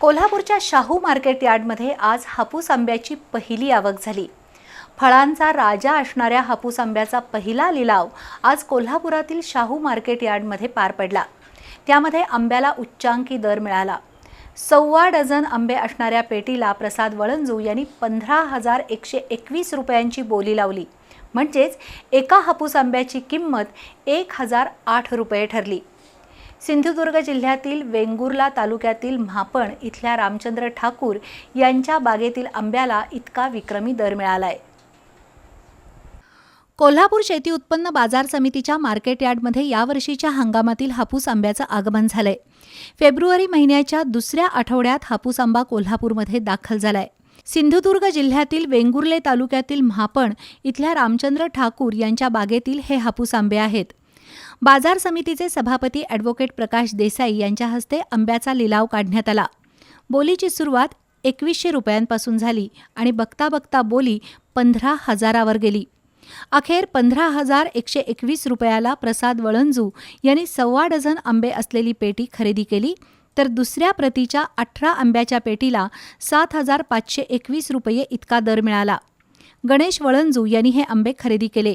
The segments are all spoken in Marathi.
कोल्हापूरच्या शाहू मार्केट यार्डमध्ये आज हापूस आंब्याची पहिली आवक झाली. फळांचा राजा असणाऱ्या हापूस आंब्याचा पहिला लिलाव आज कोल्हापुरातील शाहू मार्केट यार्डमध्ये पार पडला. त्यामध्ये आंब्याला उच्चांकी दर मिळाला. सव्वा डझन आंबे असणाऱ्या पेटीला प्रसाद वळंजू यांनी पंधरा हजार एकशे एकवीस रुपयांची बोली लावली. म्हणजेच एका हापूस आंब्याची किंमत एक हजार आठ रुपये ठरली. सिंधुदुर्ग जिल्ह्यातील वेंगुर्ला तालुक्यातील म्हापण इथल्या रामचंद्र ठाकूर यांच्या बागेतील आंब्याला इतका विक्रमी दर मिळालाय. कोल्हापूर शेती उत्पन्न बाजार समितीच्या मार्केट यार्डमध्ये यावर्षीच्या हंगामातील हापूस आंब्याचं आगमन झालंय. फेब्रुवारी महिन्याच्या दुसऱ्या आठवड्यात हापूस आंबा कोल्हापूरमध्ये दाखल झालाय. सिंधुदुर्ग जिल्ह्यातील वेंगुर्ले तालुक्यातील म्हापण इथल्या रामचंद्र ठाकूर यांच्या बागेतील हे हापूस आंबे आहेत. बाजार समितीचे सभापती ॲडव्होकेट प्रकाश देसाई यांच्या हस्ते आंब्याचा लिलाव काढण्यात आला. बोलीची सुरुवात एकवीसशे रुपयांपासून झाली आणि बघता बघता बोली पंधरा हजारावर गेली. अखेर पंधरा हजार एकशे एकवीस रुपयाला प्रसाद वळंजू यांनी सव्वा डझन आंबे असलेली पेटी खरेदी केली तर दुसऱ्या प्रतीच्या अठरा आंब्याच्या पेटीला सात हजार पाचशे एकवीस रुपये इतका दर मिळाला. गणेश वळंजू यांनी हे आंबे खरेदी केले.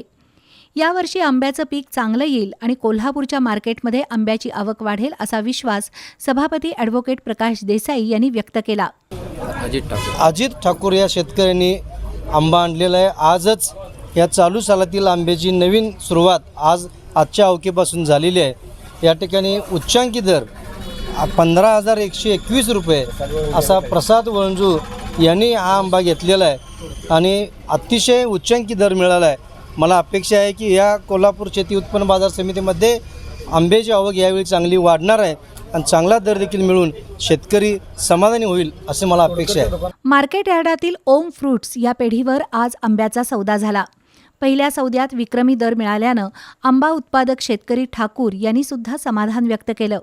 यावर्षी आंब्याचं पीक चांगलं येईल आणि कोल्हापूरच्या मार्केटमध्ये आंब्याची आवक वाढेल असा विश्वास सभापती ॲडव्होकेट प्रकाश देसाई यांनी व्यक्त केला. अजित ठाकूर. अजित ठाकूर या शेतकऱ्यांनी आंबा आणलेला आहे. आजच या चालू सालातील आंब्याची नवीन सुरुवात आज आजच्या अवकेपासून झालेली आहे. या ठिकाणी उच्चांकी दर पंधरा हजार एकशे एकवीस रुपये असा प्रसाद वळंजू यांनी हा आंबा घेतलेला आहे. आणि अतिशय उच्चांकी दर मिळाला आहे. मला अपेक्षा आहे की या कोल्हापूर शेती उत्पन्न बाजार समितीमध्ये आंब्याची आवक यावेळी चांगली वाढणार आहे आणि चांगला दर देखील मिळून शेतकरी समाधानी होईल असे मला अपेक्षा आहे. मार्केट यार्डातील ओम फ्रुट्स या पेढीवर आज आंब्याचा सौदा झाला. पहिल्या सौद्यात विक्रमी दर मिळाल्यानं आंबा उत्पादक शेतकरी ठाकूर यांनी सुद्धा समाधान व्यक्त केलं.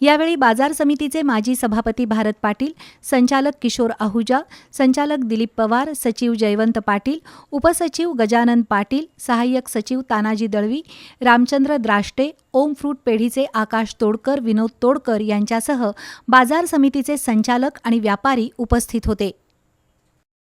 यावेळी बाजार समितीचे माजी सभापती भारत पाटील संचालक किशोर आहुजा संचालक दिलीप पवार सचिव जयवंत पाटील उपसचिव गजानन पाटील सहाय्यक सचिव तानाजी दळवी रामचंद्र द्राष्टे ओम फ्रूट पेढीचे आकाश तोडकर विनोद तोडकर यांच्यासह बाजार समितीचे संचालक आणि व्यापारी उपस्थित होते.